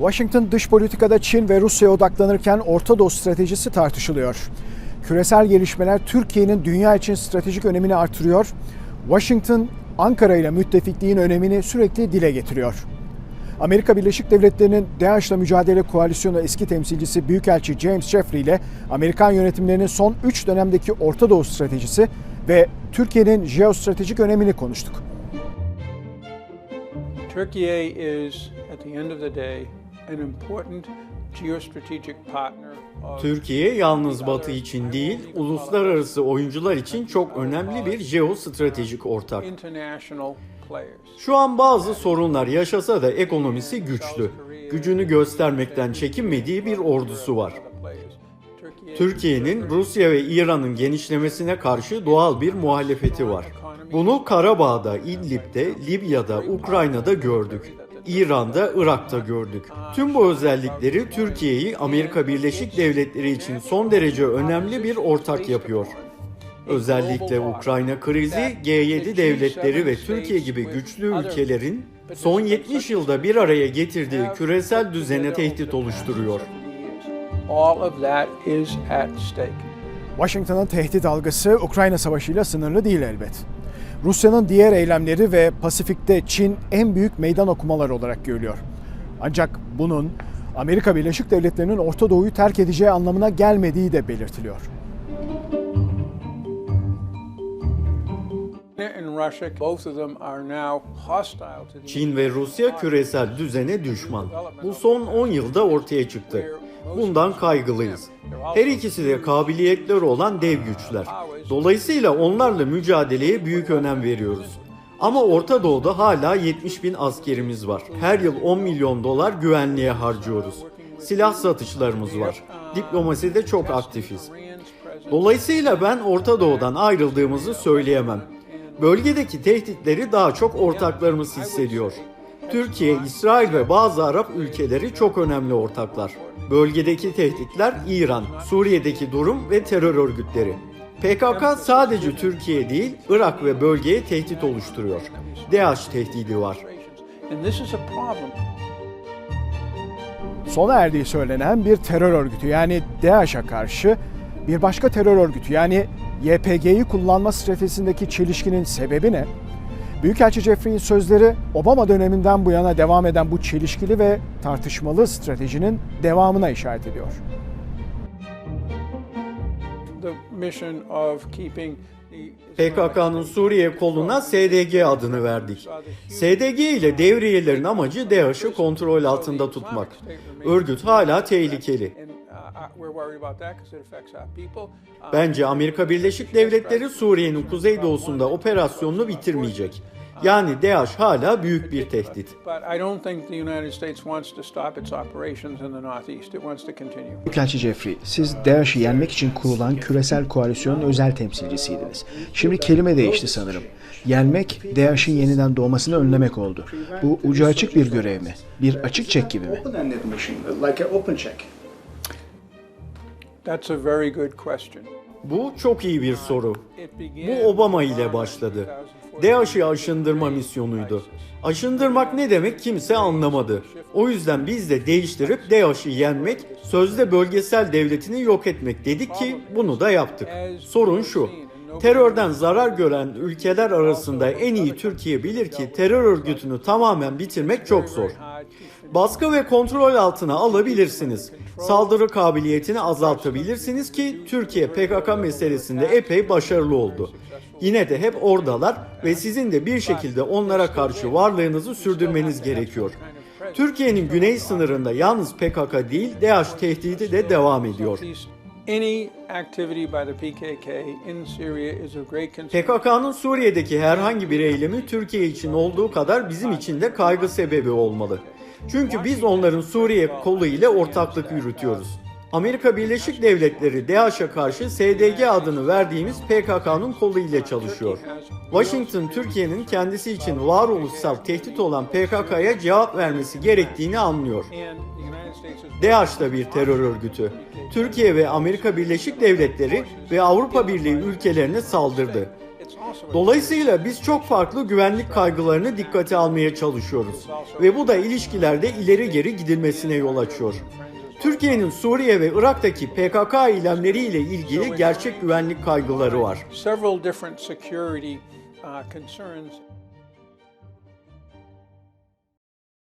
Washington dış politikada Çin ve Rusya'ya odaklanırken Orta Doğu stratejisi tartışılıyor. Küresel gelişmeler Türkiye'nin dünya için stratejik önemini artırıyor. Washington, Ankara ile müttefikliğin önemini sürekli dile getiriyor. Amerika Birleşik Devletleri'nin DAEŞ'la mücadele koalisyonu eski temsilcisi Büyükelçi James Jeffrey ile Amerikan yönetimlerinin son 3 dönemdeki Orta Doğu stratejisi ve Türkiye'nin jeostratejik önemini konuştuk. Turkey is, at the end of the day, an important geostrategic partner of Türkiye yalnız Batı için değil, uluslararası oyuncular için çok önemli bir jeostratejik ortak. Şu an bazı sorunlar yaşasa da ekonomisi güçlü. Gücünü göstermekten çekinmediği bir ordusu var. Türkiye'nin Rusya ve İran'ın genişlemesine karşı doğal bir muhalefeti var. Bunu Karabağ'da, İdlib'de, Libya'da, Ukrayna'da gördük. İran'da, Irak'ta gördük. Tüm bu özellikleri Türkiye'yi Amerika Birleşik Devletleri için son derece önemli bir ortak yapıyor. Özellikle Ukrayna krizi G7 devletleri ve Türkiye gibi güçlü ülkelerin son 70 yılda bir araya getirdiği küresel düzene tehdit oluşturuyor. All of that is at stake. Washington'ın tehdit algısı Ukrayna Savaşı'yla sınırlı değil elbet. Rusya'nın diğer eylemleri ve Pasifik'te Çin en büyük meydan okumaları olarak görülüyor. Ancak bunun Amerika Birleşik Devletleri'nin Orta Doğu'yu terk edeceği anlamına gelmediği de belirtiliyor. Çin ve Rusya küresel düzene düşman. Bu son 10 yılda ortaya çıktı. Bundan kaygılıyız. Her ikisi de kabiliyetleri olan dev güçler. Dolayısıyla onlarla mücadeleye büyük önem veriyoruz. Ama Orta Doğu'da hala 70 bin askerimiz var. Her yıl 10 milyon dolar güvenliğe harcıyoruz. Silah satışlarımız var. Diplomaside çok aktifiz. Dolayısıyla ben Orta Doğu'dan ayrıldığımızı söyleyemem. Bölgedeki tehditleri daha çok ortaklarımız hissediyor. Türkiye, İsrail ve bazı Arap ülkeleri çok önemli ortaklar. Bölgedeki tehditler İran, Suriye'deki durum ve terör örgütleri. PKK sadece Türkiye değil, Irak ve bölgeye tehdit oluşturuyor. DAEŞ tehdidi var. Sona erdiği söylenen bir terör örgütü yani DAEŞ'e karşı bir başka terör örgütü yani YPG'yi kullanma stratejisindeki çelişkinin sebebi ne? Büyükelçi Jeffrey'in sözleri Obama döneminden bu yana devam eden bu çelişkili ve tartışmalı stratejinin devamına işaret ediyor. The mission of keeping the PKK'nın Suriye koluna SDG adını verdik. SDG ile devriyelerin amacı DAEŞ'ı kontrol altında tutmak. Örgüt hala tehlikeli. And we're worried about that because it affects our people. Uh, Bence Amerika Birleşik Devletleri Suriye'nin kuzeydoğusunda operasyonunu bitirmeyecek. Yani DAEŞ hala büyük bir tehdit. But I don't think the United States wants to stop its operations in the Northeast. It wants to continue. Büyükelçi Jeffrey, siz DAEŞ'i yenmek için kurulan küresel koalisyonun özel temsilcisiydiniz. Şimdi kelime değişti sanırım. Yenmek, DAEŞ'in yeniden doğmasını önlemek oldu. Bu ucu açık bir görev mi? Bir açık çek gibi mi? That's a very good question. Bu çok iyi bir soru. Bu Obama ile başladı. DAEŞ'i aşındırma misyonuydu. Aşındırmak ne demek kimse anlamadı. O yüzden biz de değiştirip DAEŞ'i yenmek, sözde bölgesel devletini yok etmek dedik ki bunu da yaptık. Sorun şu. Terörden zarar gören ülkeler arasında en iyi Türkiye bilir ki terör örgütünü tamamen bitirmek çok zor. Baskı ve kontrol altına alabilirsiniz. Saldırı kabiliyetini azaltabilirsiniz ki Türkiye PKK meselesinde epey başarılı oldu. Yine de hep oradalar ve sizin de bir şekilde onlara karşı varlığınızı sürdürmeniz gerekiyor. Türkiye'nin güney sınırında yalnız PKK değil DAEŞ tehdidi de devam ediyor. PKK'nın Suriye'deki herhangi bir eylemi Türkiye için olduğu kadar bizim için de kaygı sebebi olmalı. Çünkü biz onların Suriye kolu ile ortaklık yürütüyoruz. Amerika Birleşik Devletleri DAEŞ'e karşı SDG adını verdiğimiz PKK'nın kolu ile çalışıyor. Washington, Türkiye'nin kendisi için varoluşsal tehdit olan PKK'ya cevap vermesi gerektiğini anlıyor. DAEŞ da bir terör örgütü. Türkiye ve Amerika Birleşik Devletleri ve Avrupa Birliği ülkelerine saldırdı. Dolayısıyla biz çok farklı güvenlik kaygılarını dikkate almaya çalışıyoruz ve bu da ilişkilerde ileri geri gidilmesine yol açıyor. Türkiye'nin Suriye ve Irak'taki PKK eylemleriyle ilgili gerçek güvenlik kaygıları var.